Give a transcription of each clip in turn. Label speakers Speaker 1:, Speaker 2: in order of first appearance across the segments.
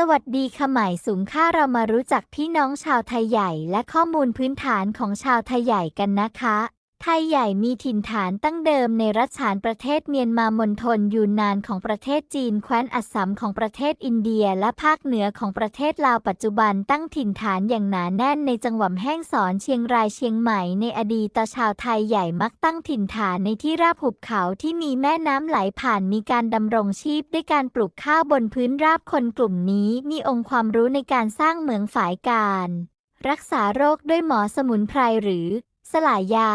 Speaker 1: สวัสดีค่ะใหม่สูงค่าเรามารู้จักพี่น้องชาวไทยใหญ่และข้อมูลพื้นฐานของชาวไทยใหญ่กันนะคะ ไทยใหญ่มีถิ่นฐานตั้งเดิมในรัฐฉานประเทศเมียนมามณฑลยูนนานของประเทศจีนแคว้นอัสสัมของประเทศอินเดีย และภาคเหนือของประเทศลาวปัจจุบันตั้งถิ่นฐานอย่างหนาแน่นในจังหวัดแห้งสอนเชียงรายเชียงใหม่ในอดีตชาวไทยใหญ่มักตั้งถิ่นฐานในที่ราบหุบเขาที่มีแม่น้ำไหลผ่านมีการดำรงชีพด้วยการปลูกข้าวบนพื้นราบคนกลุ่มนี้มีองค์ความรู้ในการสร้างเหมืองฝายการ รักษาโรคด้วยหมอสมุนไพรหรือ สลายยา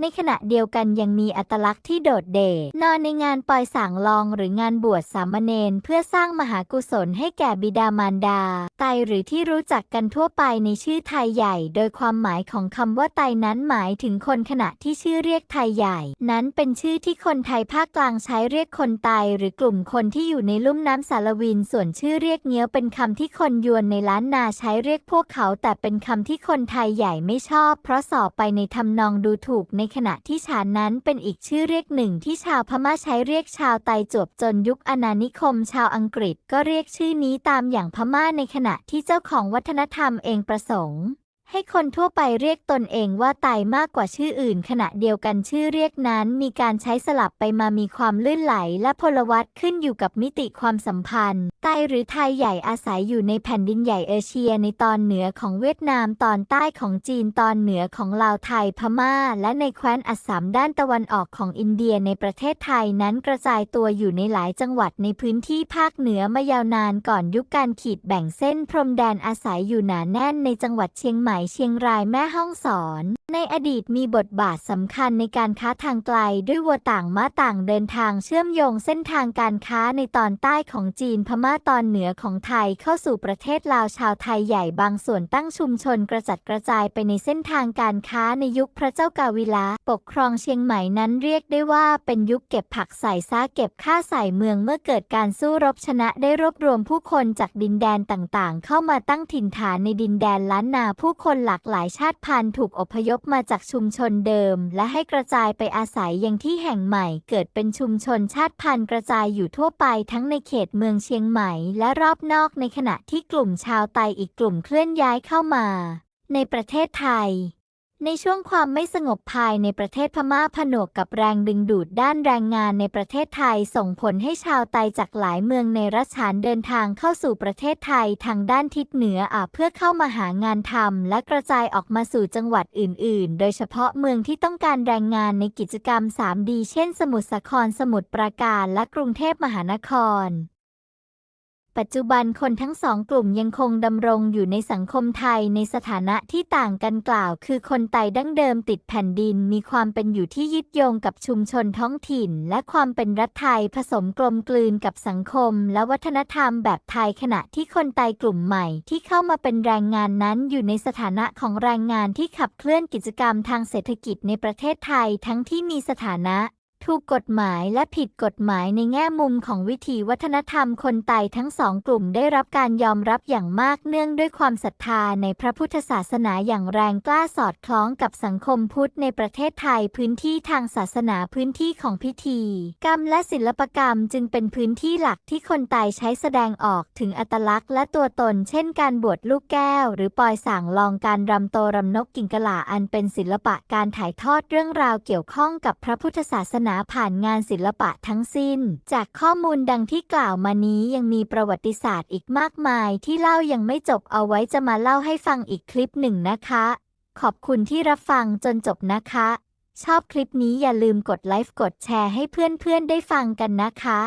Speaker 1: ในขณะเดียวกันยังมีอัตลักษณ์ที่โดดเด่นนอนในงานปล่อยสางลองหรืองานบวชสามเณรเพื่อสร้างมหากุศลให้แก่บิดามารดา ไตหรือที่รู้จักกันทั่วไปในชื่อไทยใหญ่ โดยความหมายของคำว่าไตนั้นหมายถึงคนขณะที่ชื่อเรียกไทยใหญ่ นั้นเป็นชื่อที่คนไทยภาคกลางใช้เรียกคนไตหรือกลุ่มคนที่อยู่ในลุ่มน้ำสารวิน ส่วนชื่อเรียกเงี้ยวเป็นคำที่คนยวนในล้านนาใช้เรียกพวกเขา แต่เป็นคำที่คนไทยใหญ่ไม่ชอบ เพราะสอบไปในทำนองดูถูกในขณะที่ชาญนั้นเป็นอีกชื่อเรียกหนึ่งที่ชาวพม่าใช้เรียกชาวไตจวบจนยุคอาณานิคม ชาวอังกฤษก็เรียกชื่อนี้ตามอย่างพม่าในขณะที่เจ้าของวัฒนธรรมเองประสงค์ ให้คนทั่วไปเรียกตนเองว่าไตมากกว่าชื่ออื่น ขณะเดียวกันชื่อเรียกนั้นมีการใช้สลับไปมามีความลื่นไหลและพลวัตขึ้นอยู่กับมิติความสัมพันธ์ ไตหรือไทยใหญ่อาศัยอยู่ในแผ่นดินใหญ่เอเชีย ในตอนเหนือของเวียดนามตอนใต้ของจีนตอนเหนือของลาวไทยพม่า และในแคว้นอัสสัมด้านตะวันออกของอินเดียในประเทศไทยนั้นกระจายตัวอยู่ในหลายจังหวัดในพื้นที่ภาคเหนือมายาวนานก่อนยุคการขีดแบ่งเส้นพรมแดนอาศัยอยู่หนาแน่นในจังหวัดเชียงใหม่เชียงรายแม่ฮ่องสอน ในอดีตมีบทบาทสำคัญในการค้าทางไกลด้วยวัวต่างม้าต่างเดินทางเชื่อมโยงเส้นทางการค้าในตอนใต้ของจีนพม่าตอนเหนือของไทยเข้าสู่ประเทศลาวชาวไทยใหญ่บางส่วนตั้งชุมชนกระจัดกระจายไปในเส้นทางการค้าในยุคพระเจ้ากาวิลาปกครองเชียงใหม่นั้นเรียกได้ว่าเป็นยุคเก็บผักใส่ซ้าเก็บข้าใส่เมืองเมื่อเกิดการสู้รบชนะได้รวบรวมผู้คนจากดินแดนต่างๆ เข้ามาตั้งถิ่นฐานในดินแดนล้านนาผู้คนหลากหลายชาติพันธุ์ถูกอพยพมาจากชุมชนเดิม และให้กระจายไปอาศัยยังที่แห่งใหม่ เกิดเป็นชุมชนชาติพันธุ์กระจายอยู่ทั่วไปทั้งในเขตเมืองเชียงใหม่ และรอบนอกในขณะที่กลุ่มชาวไตอีกกลุ่มเคลื่อนย้ายเข้ามา ในประเทศไทย ในช่วงความไม่สงบภายในประเทศพม่าผนวกกับแรงดึงดูดด้านแรงงานในประเทศไทยส่งผลให้ชาวไตจากหลายเมืองในรัชฉานเดินทางเข้าสู่ประเทศไทยทางด้านทิศเหนืออาเพื่อเข้ามาหางานทำและกระจายออกมาสู่จังหวัดอื่น ๆ โดยเฉพาะเมืองที่ต้องการแรงงานในกิจกรรม 3D เช่น สมุทรสาครสมุทรปราการและกรุงเทพมหานคร ปัจจุบันคนทั้งสองกลุ่มยังคงดำรงอยู่ในสังคมไทยในสถานะที่ต่างกันกล่าว คือคนไตดั้งเดิมติดแผ่นดินมีความเป็นอยู่ที่ยึดโยงกับชุมชนท้องถิ่น และความเป็นรัฐไทยผสมกลมกลืนกับสังคม และวัฒนธรรมแบบไทยขณะที่คนไตกลุ่มใหม่ ที่เข้ามาเป็นแรงงานนั้นอยู่ในสถานะของแรงงานที่ขับเคลื่อนกิจกรรมทางเศรษฐกิจในประเทศไทยทั้งที่มีสถานะ ถูกกฎหมายและผิดกฎหมายในแง่มุมของวิถีวัฒนธรรมคนไตทั้งสองกลุ่มได้รับการยอมรับอย่างมากเนื่องด้วยความศรัทธาในพระพุทธศาสนาอย่างแรงกล้าสอดคล้องกับสังคมพุทธในประเทศไทยพื้นที่ทางศาสนาพื้นที่ของพิธี กรรมและศิลปกรรมจึงเป็นพื้นที่หลักที่คนไตใช้แสดงออกถึงอัตลักษณ์และตัวตน เช่น การบวชลูกแก้ว หรือปอยสางลองการรำโตรำนกกิ่งกะลาอันเป็นศิลปะการถ่ายทอดเรื่องราวเกี่ยวข้องกับพระพุทธศาสนาาผ่านงานศิลปะทั้งสิ้น จากข้อมูลดังที่กล่าวมานี้ยังมีประวัติศาสตร์อีกมากมาย ที่เล่ายังไม่จบเอาไว้จะมาเล่าให้ฟังอีกคลิปหนึ่งนะคะ ขอบคุณที่รับฟังจนจบนะคะ ชอบคลิปนี้อย่าลืมกดไลค์กดแชร์ให้เพื่อนๆได้ฟังกันนะคะ